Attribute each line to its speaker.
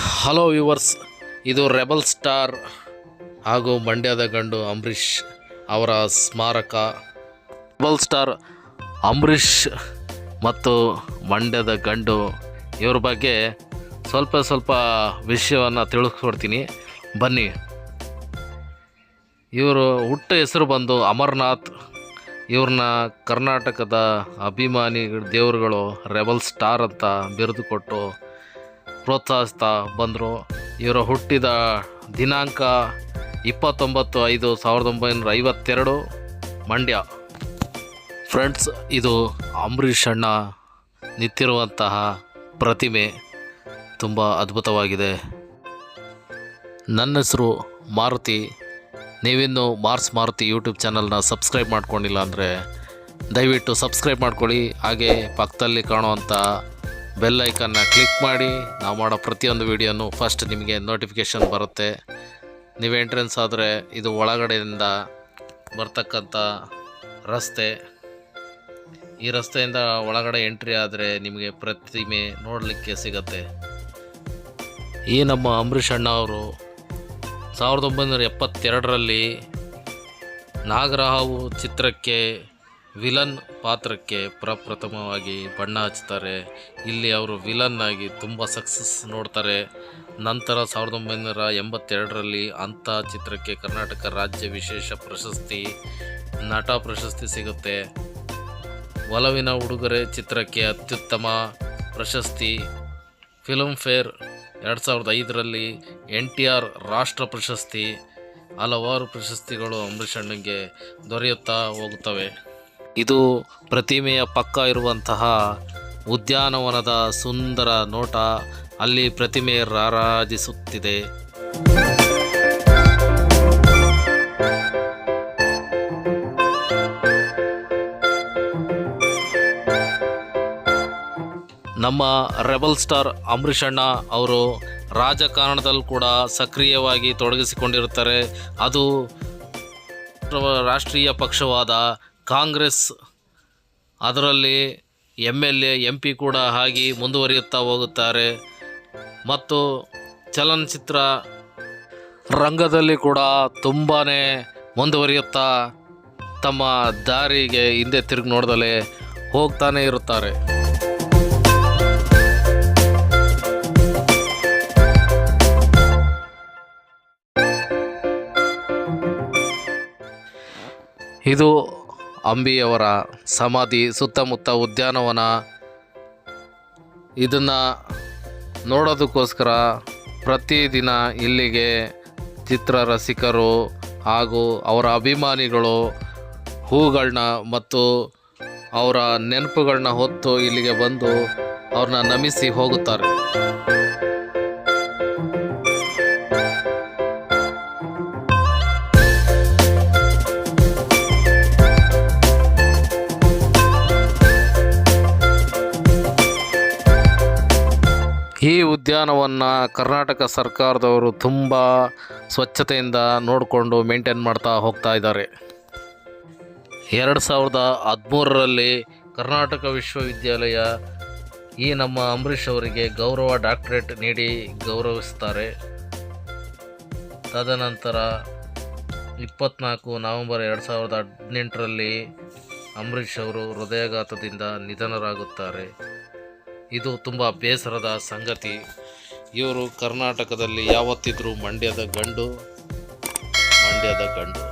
Speaker 1: Hello viewers ಇದು rebel star ಹಾಗೂ ಮಂಡ್ಯದ ಗಂಡು ಅಂಬರೀಷ್ ಅವರ ಸ್ಮಾರಕ. ರೆಬಲ್ ಸ್ಟಾರ್ ಅಂಬರೀಷ್ ಮತ್ತು ಮಂಡ್ಯದ ಗಂಡು ಇವ್ರ ಬಗ್ಗೆ ಸ್ವಲ್ಪ ಸ್ವಲ್ಪ ವಿಷಯವನ್ನು ತಿಳಿಸ್ಕೊಡ್ತೀನಿ ಬನ್ನಿ. ಇವರು ಹುಟ್ಟ ಹೆಸರು ಬಂದು ಅಮರನಾಥ್. ಇವ್ರನ್ನ ಕರ್ನಾಟಕದ ಅಭಿಮಾನಿ ದೇವರುಗಳು ರೆಬಲ್ ಸ್ಟಾರ್ ಅಂತ ಬಿರುದು ಕೊಟ್ಟು ಪ್ರೋತ್ಸಾಹಿಸ್ತಾ ಬಂದರು. ಇವರು ಹುಟ್ಟಿದ ದಿನಾಂಕ ಇಪ್ಪತ್ತೊಂಬತ್ತು ಐದು ಸಾವಿರದ ಒಂಬೈನೂರ ಐವತ್ತೆರಡು ಮಂಡ್ಯ. ಫ್ರೆಂಡ್ಸ್, ಇದು ಅಂಬರೀಷ್ ಅಣ್ಣ ನಿಂತಿರುವಂತಹ ಪ್ರತಿಮೆ. ತುಂಬ ಅದ್ಭುತವಾಗಿದೆ. ನನ್ನ ಹೆಸರು ಮಾರುತಿ. ನೀವಿನ್ನೂ ಮಾರ್ಸ್ ಮಾರುತಿ ಯೂಟ್ಯೂಬ್ ಚಾನಲ್ನ ಸಬ್ಸ್ಕ್ರೈಬ್ ಮಾಡ್ಕೊಂಡಿಲ್ಲ ಅಂದರೆ ದಯವಿಟ್ಟು ಸಬ್ಸ್ಕ್ರೈಬ್ ಮಾಡ್ಕೊಳ್ಳಿ. ಹಾಗೆ ಪಕ್ಕದಲ್ಲಿ ಕಾಣುವಂಥ ಬೆಲ್ ಐಕನ್ನ ಕ್ಲಿಕ್ ಮಾಡಿ. ನಾವು ಮಾಡೋ ಪ್ರತಿಯೊಂದು ವಿಡಿಯೋನು ಫಸ್ಟ್ ನಿಮಗೆ ನೋಟಿಫಿಕೇಷನ್ ಬರುತ್ತೆ. ನೀವು ಎಂಟ್ರೆನ್ಸ್ ಆದರೆ ಇದು ಒಳಗಡೆಯಿಂದ ಬರ್ತಕ್ಕಂಥ ರಸ್ತೆ. ಈ ರಸ್ತೆಯಿಂದ ಒಳಗಡೆ ಎಂಟ್ರಿ ಆದರೆ ನಿಮಗೆ ಪ್ರತಿಮೆ ನೋಡಲಿಕ್ಕೆ ಸಿಗತ್ತೆ. ಈ ನಮ್ಮ ಅಂಬರೀಷ್ ಅಣ್ಣ ಅವರು ಸಾವಿರದ ಒಂಬೈನೂರ ಎಪ್ಪತ್ತೆರಡರಲ್ಲಿ ನಾಗರಹಾವು ಚಿತ್ರಕ್ಕೆ ವಿಲನ್ ಪಾತ್ರಕ್ಕೆ ಪ್ರಪ್ರಥಮವಾಗಿ ಬಣ್ಣ ಹಚ್ತಾರೆ. ಇಲ್ಲಿ ಅವರು ವಿಲನ್ ಆಗಿ ತುಂಬ ಸಕ್ಸಸ್ ನೋಡ್ತಾರೆ. ನಂತರ ಸಾವಿರದ ಒಂಬೈನೂರ ಎಂಬತ್ತೆರಡರಲ್ಲಿ ಅಂಥ ಚಿತ್ರಕ್ಕೆ ಕರ್ನಾಟಕ ರಾಜ್ಯ ವಿಶೇಷ ಪ್ರಶಸ್ತಿ, ನಟ ಪ್ರಶಸ್ತಿ ಸಿಗುತ್ತೆ. ಒಲವಿನ ಉಡುಗೊರೆ ಚಿತ್ರಕ್ಕೆ ಅತ್ಯುತ್ತಮ ಪ್ರಶಸ್ತಿ. ಫಿಲ್ಮ್ ಫೇರ್ ಎರಡು ಸಾವಿರದ ಐದರಲ್ಲಿ ಎನ್ ಟಿ ಆರ್ ರಾಷ್ಟ್ರ ಪ್ರಶಸ್ತಿ. ಹಲವಾರು ಪ್ರಶಸ್ತಿಗಳು ಅಂಬರೀಷ್ ದೊರೆಯುತ್ತಾ ಹೋಗುತ್ತವೆ. ಇದು ಪ್ರತಿಮೆಯ ಪಕ್ಕ ಇರುವಂತಹ ಉದ್ಯಾನವನದ ಸುಂದರ ನೋಟ ಅಲ್ಲಿ ಪ್ರತಿಮೆ ರಾರಾಜಿಸುತ್ತಿದೆ. ನಮ್ಮ ರೆಬಲ್ ಸ್ಟಾರ್ ಅಂಬರೀಷಣ್ಣ ಅವರು ರಾಜಕಾರಣದಲ್ಲಿ ಕೂಡ ಸಕ್ರಿಯವಾಗಿ ತೊಡಗಿಸಿಕೊಂಡಿರುತ್ತಾರೆ. ಅದು ರಾಷ್ಟ್ರೀಯ ಪಕ್ಷವಾದ ಕಾಂಗ್ರೆಸ್, ಅದರಲ್ಲಿ M L A, M P ಕೂಡ ಆಗಿ ಮುಂದುವರಿಯುತ್ತಾ ಹೋಗುತ್ತಾರೆ. ಮತ್ತು ಚಲನಚಿತ್ರ ರಂಗದಲ್ಲಿ ಕೂಡ ತುಂಬಾ ಮುಂದುವರಿಯುತ್ತಾ ತಮ್ಮ ದಾರಿಗೆ ಹಿಂದೆ ತಿರುಗಿ ನೋಡ್ದಲೇ ಹೋಗ್ತಾನೆ ಇರುತ್ತಾರೆ. ಇದು ಅಂಬಿಯವರ ಸಮಾಧಿ, ಸುತ್ತಮುತ್ತ ಉದ್ಯಾನವನ. ಇದನ್ನು ನೋಡೋದಕ್ಕೋಸ್ಕರ ಪ್ರತಿದಿನ ಇಲ್ಲಿಗೆ ಚಿತ್ರ ರಸಿಕರು ಹಾಗೂ ಅವರ ಅಭಿಮಾನಿಗಳು ಹೂಗಳನ್ನ ಮತ್ತು ಅವರ ನೆನಪುಗಳನ್ನ ಹೊತ್ತು ಇಲ್ಲಿಗೆ ಬಂದು ಅವ್ರನ್ನ ನಮಿಸಿ ಹೋಗುತ್ತಾರೆ. ಈ ಉದ್ಯಾನವನ್ನು ಕರ್ನಾಟಕ ಸರ್ಕಾರದವರು ತುಂಬ ಸ್ವಚ್ಛತೆಯಿಂದ ನೋಡಿಕೊಂಡು ಮೇಂಟೈನ್ ಮಾಡ್ತಾ ಹೋಗ್ತಾ ಇದ್ದಾರೆ. ಎರಡು ಸಾವಿರದ ಹದಿಮೂರರಲ್ಲಿ ಕರ್ನಾಟಕ ವಿಶ್ವವಿದ್ಯಾಲಯ ಈ ನಮ್ಮ ಅಂಬರೀಷ್ ಅವರಿಗೆ ಗೌರವ ಡಾಕ್ಟರೇಟ್ ನೀಡಿ ಗೌರವಿಸ್ತಾರೆ. ತದನಂತರ ಇಪ್ಪತ್ನಾಲ್ಕು ನವೆಂಬರ್ ಎರಡು ಸಾವಿರದ ಹದಿನೆಂಟರಲ್ಲಿ ಅಂಬರೀಷ್ ಅವರು ಹೃದಯಾಘಾತದಿಂದ ನಿಧನರಾಗುತ್ತಾರೆ. ಇದು ತುಂಬ ಬೇಸರದ ಸಂಗತಿ. ಇವರು ಕರ್ನಾಟಕದಲ್ಲಿ ಯಾವತ್ತಿದ್ರೂ ಮಂಡ್ಯದ ಗಂಡು ಮಂಡ್ಯದ ಗಂಡು.